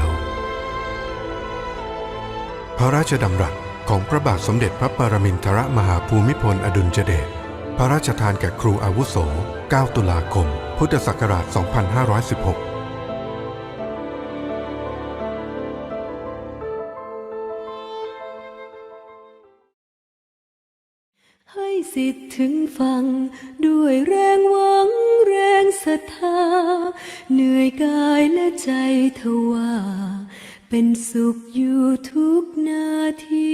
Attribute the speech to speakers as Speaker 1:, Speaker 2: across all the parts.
Speaker 1: ว ระราชดำรัสของพระบาทสมเด็จพระปรมินทรมหาภูมิพลอดุลยเดช พระราชทานแก่ครูอาวุโส 9 ตุลาคม พุทธศักราช 2516
Speaker 2: ให้สิทธิ์ถึงฟัง ด้วยแรงหวังแรงศรัทธา เหนื่อยกายและใจทว่า เป็นสุขอยู่ทุกนาที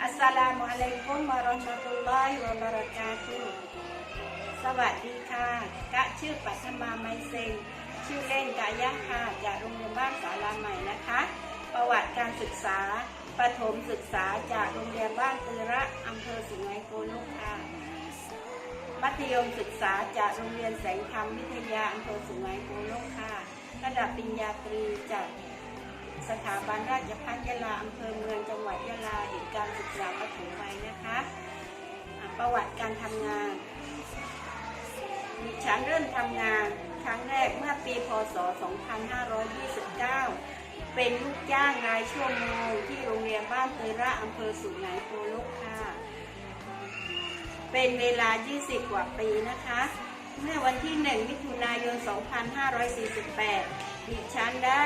Speaker 3: อัสสลามุอะลัยกุมวะเราะห์มะตุลลอฮิวะบะเราะกาตุฮ์สวัสดีค่ะ กะชื่อปัทมาไมเซง ชื่อเล่นกายะค่ะจากโรงเรียนบ้านสาราใหม่นะคะ ประวัติการศึกษาประถมศึกษาจากโรงเรียนบ้านตือระอำเภอสุไหงโกลกค่ะ มัธยมศึกษาจากโรงเรียนแสงธรรมวิทยาอำเภอสุไหงโกลกค่ะ ระดับปริญญาตรีจากสถาบันราชภัฏยะลาอำเภอเมืองจังหวัดยะลาเอกการศึกษาปฐมวัยนะคะอะประวัติการทำงานดิฉันเริ่มทำงาน ครั้งแรกเมื่อปีพศ 2529 เป็นลูกจ้างรายชั่วโมงที่โรงเรียนบ้านเตยระอำเภอสุไหงโกลกค่ะ เป็นเวลา 20 กว่าปีนะคะ เมื่อวันที่ 1 มิถุนายน 2548 ดิฉันได้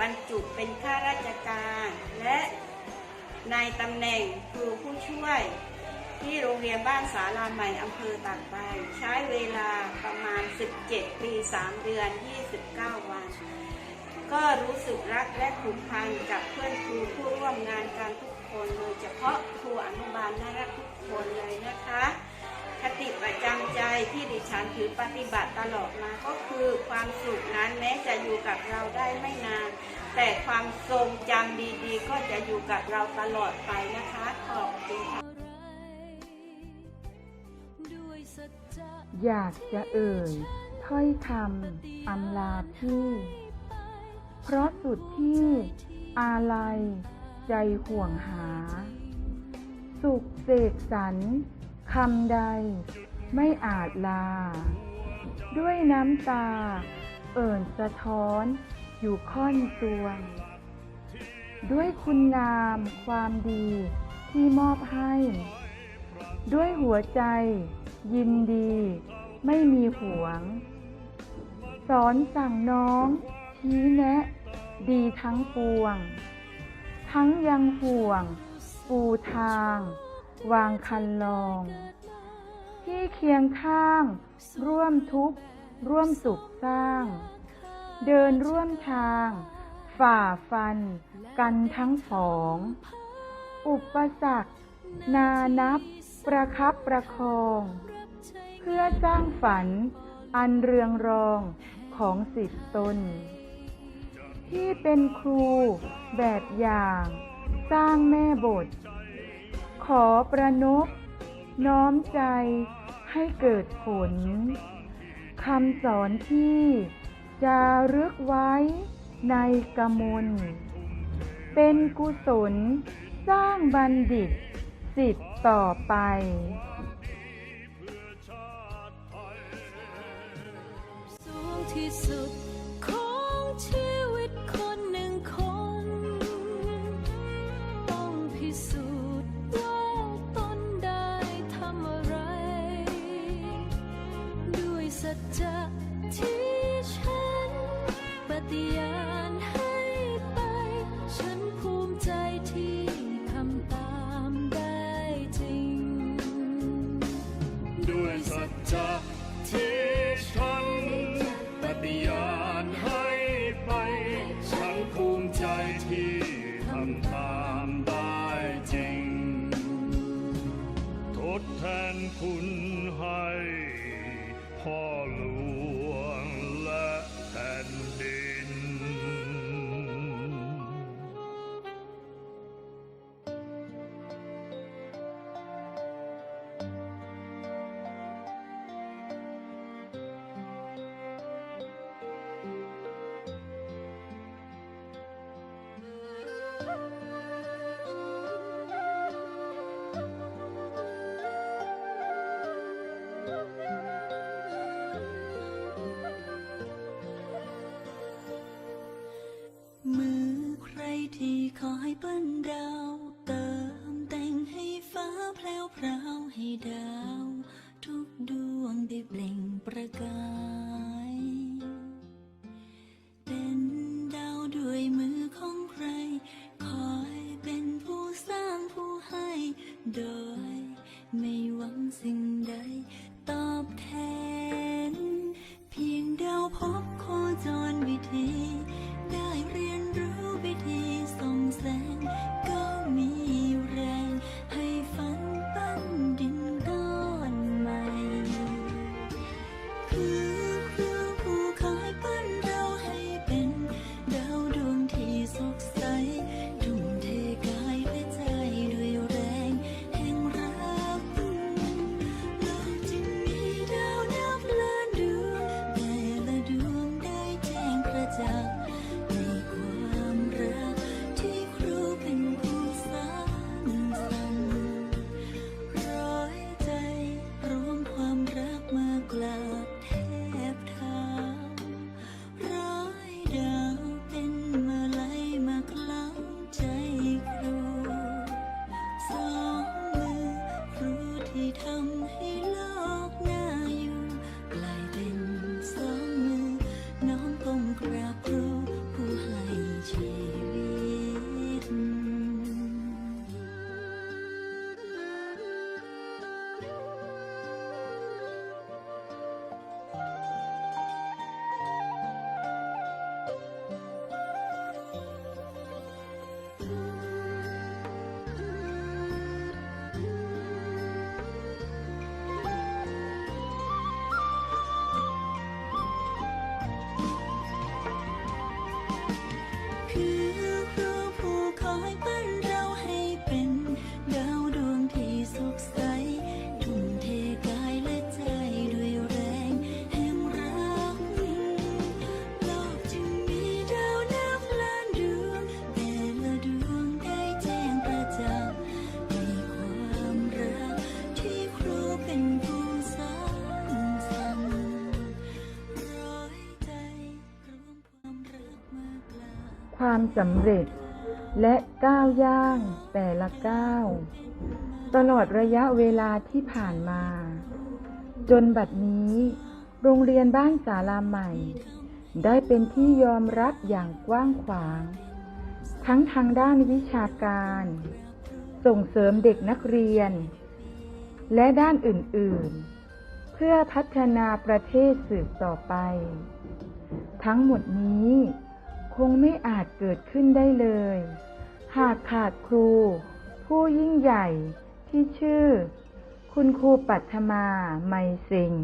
Speaker 3: บรรจุเป็นข้าราชการ และในตำแหน่งครูผู้ช่วย ที่โรงเรียนบ้านสาราใหม่อำเภอตากใบใช้เวลาประมาณ 17 ปี 3 เดือน 29 วัน ก็รู้สึกรักและผูกพันกับเพื่อนครูผู้ร่วมงานกันทุกคนโดยเฉพาะครูอนุบาลน่ารักทุกคนเลยนะคะ คติประจำใจที่ดิฉันถือปฏิบัติตลอดมาก็คือความสุขนั้นแม้จะอยู่กับเราได้ไม่นาน แต่ความทรงจำดีๆ ก็จะอยู่กับเราตลอดไปนะคะขอบคุณค่ะ
Speaker 4: อยากจะเอ่ยถ้อยคำอำลาพี่ เพราะสุดที่อาลัยใจห่วงหา สุขเสกสรรคำใดไม่อาจลา ด้วยน้ำตา เอ่นสะท้อนอยู่ค่อนสวง ด้วยคุณงามความดีที่มอบให้ ด้วยหัวใจ ยินดี ไม่มีหวง สอนสั่งน้อง ชี้แนะ ดีทั้งปวง ทั้งยังห่วง ปูทาง วางคันลอง ที่เคียงข้าง ร่วมทุกข์ ร่วมสุขสร้าง เดินร่วมทาง ฝ่าฟัน กันทั้งสอง อุปสรรคนานับประคับประคอง พื่อสร้างฝันอันเรืองรองของสิทธิตน ที่เป็นครูแบบอย่างสร้างแม่บท ขอประนบน้อมใจให้เกิดผลคำสอนที่จะรึกไว้ในกมล เป็นกุศลสร้างบัณฑิตสิทธิ์ต่อไป
Speaker 2: open ความ
Speaker 5: สำ
Speaker 2: เร็จ และก้าวย่างแต่ละก้าว
Speaker 4: ตลอดระยะเวลาที่ผ่านมา จนบัดนี้ โรงเรียนบ้านสาลาใหม่ ได้เป็นที่ยอมรับอย่างกว้างขวาง ทั้งทางด้านวิชาการ ส่งเสริมเด็กนักเรียน และด้านอื่น ๆเพื่อพัฒนาประเทศสืบต่อไป ทั้งหมดนี้ คงไม่อาจเกิดขึ้นได้เลย หากขาดครู ผู้ยิ่งใหญ่ที่ชื่อ คุณครูปัทมาไมสิง